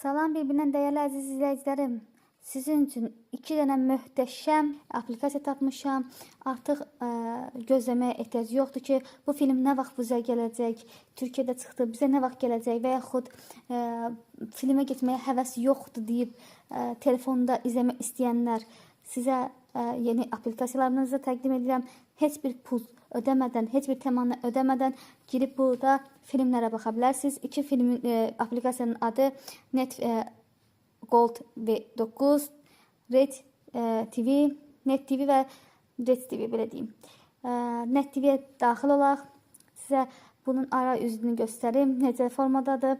Salam birbirindən dəyərli əziz izləyicilərim. Sizin üçün iki dənə möhtəşəm aplikasiya tapmışam. Artıq ə, gözləməyə ehtiyac yoxdur ki, bu film nə vaxt bizə gələcək, Türkiyədə çıxdı, bizə nə vaxt gələcək və yaxud ə, filmə getməyə həvəs yoxdur deyib ə, telefonda izləmək istəyənlər sizə yeni aplikasiyalarınızı təqdim edirəm. Heç bir pul ödəmədən, heç bir təmanı ödəmədən girib burada filmlərə baxa bilərsiniz. İki filmin ə, aplikasiyanın adı Net ə, Gold V9, Red ə, TV, Net TV və Red TV belə deyim. Ə, Net TV-yə daxil olaq. Sizə bunun ara üzünü göstərim. Necə formadadır.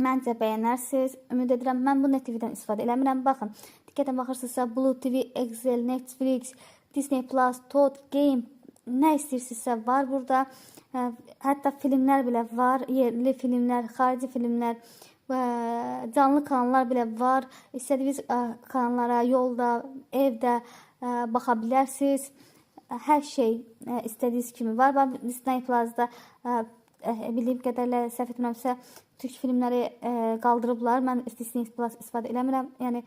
Məncə bəyənərsiniz. Ümid edirəm mən bu Net TV-dən istifadə eləmirəm. Baxın, diqqətlə baxırsınızsa Blue TV, Excel, Netflix, Disney Toad Game nə istəyirsinizsə var burada. Hətta filmlər belə var, yerli filmlər, xarici filmlər və canlı kanallar belə var. İstədiyiniz kanallara yolda, evdə baxa bilərsiniz. Hər şey istədiyiniz kimi var. Bax Disney Plus-da bildiyim qədərlə səhv etmirəmsə türk filmləri ə, qaldırıblar. Mən Plus istifadə eləmirəm. Yəni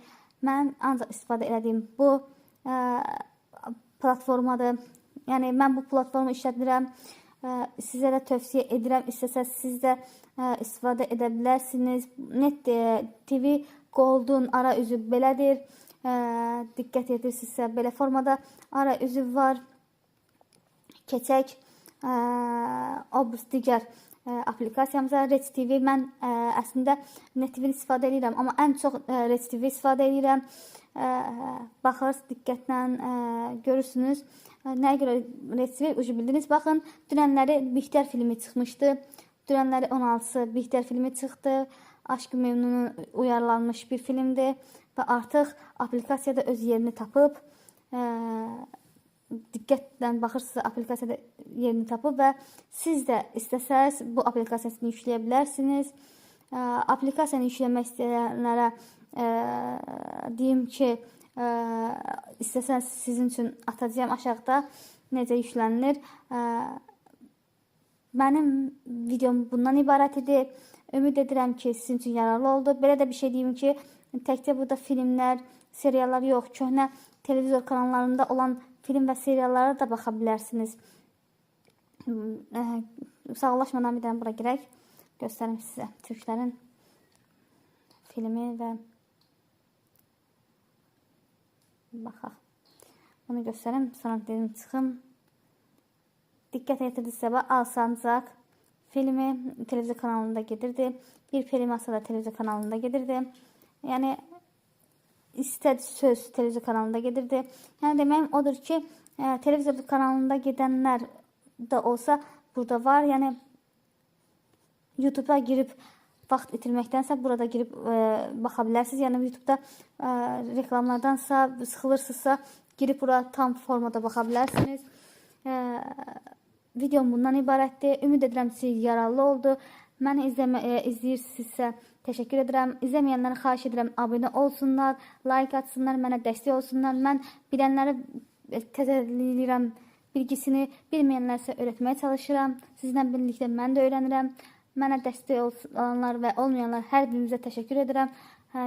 mən ancaq istifadə elədiyim bu ə, platformadır. Yəni mən bu platformu işlədirəm. Ə, Sizə də tövsiyə edirəm. İstəsəz siz də istifadə edə bilərsiniz. Net TV Gold'un ara üzü belədir. Ə, Diqqət edirsinizsə belə formada ara üzü var. Keçək ə, obus digər ə, aplikasiyamıza Red TV. Mən ə, əslində Net TV istifadə edirəm, amma ən çox ə, Red TV istifadə edirəm. Ə, baxırsınız diqqətlə ə, görürsünüz. Nəyə görə Red TV ucu bildiniz? Baxın, dünənləri Bixtər filmi çıxmışdı. Dünənləri 16-sı Bixtər filmi çıxdı. Aşk-ı Memnunun uyarlanmış bir filmdir və artıq aplikasiyada öz yerini tapıb. Ə, diqqətlə baxırsınız, aplikasiyada yerini tapıb və siz də istəsəz bu aplikasiyasını yükləyə bilərsiniz. Ə, Aplikasiyanı yükləmək istəyənlərə ə, deyim ki, ə, istəsəz sizin üçün atacağam aşağıda necə yüklənilir. Ə, Mənim videom bundan ibarət idi. Ümid edirəm ki, sizin üçün yararlı oldu. Belə də bir şey deyim ki, təkcə burada filmlər, seriallar yox, köhnə televizor kanallarında olan film və seriallara da baxa bilərsiniz. Ə, Sağollaşmadan bir dənə bura girək. Göstərim sizə türklərin filmi və baxaq. Bunu göstərim, sonra dedim çıxım. Diqqət yetirdinizsə, Alsancaq filmi televizyon kanalında gedirdi. Bir Perimasa da televizyon kanalında gedirdi. Yəni istədi söz televizyon kanalında gedirdi. Yəni deməyim odur ki, ə, televizyon kanalında gedənlər də olsa burada var. Yəni YouTube-a girib vaxt itirməkdənsə burada girib ə, baxa bilərsiniz. Yəni YouTube-da ə, reklamlardansa sıxılırsınızsa girib bura tam formada baxa bilərsiniz. Ə, videom bundan ibarətdir. Ümid edirəm sizə yararlı oldu. Məni izləmə, ə, izləyirsinizsə təşəkkür edirəm. İzləməyənlərə edirəm abunə olsunlar, like atsınlar, mənə dəstək olsunlar. Mən bilənləri təzəliyirəm bilgisini, bilməyənlərsə öyrətməyə çalışıram. Sizinlə birlikdə mən də öyrənirəm. Mənə dəstək olanlar və olmayanlar hər birinizə təşəkkür edirəm.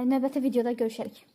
Növbəti videoda görüşərik.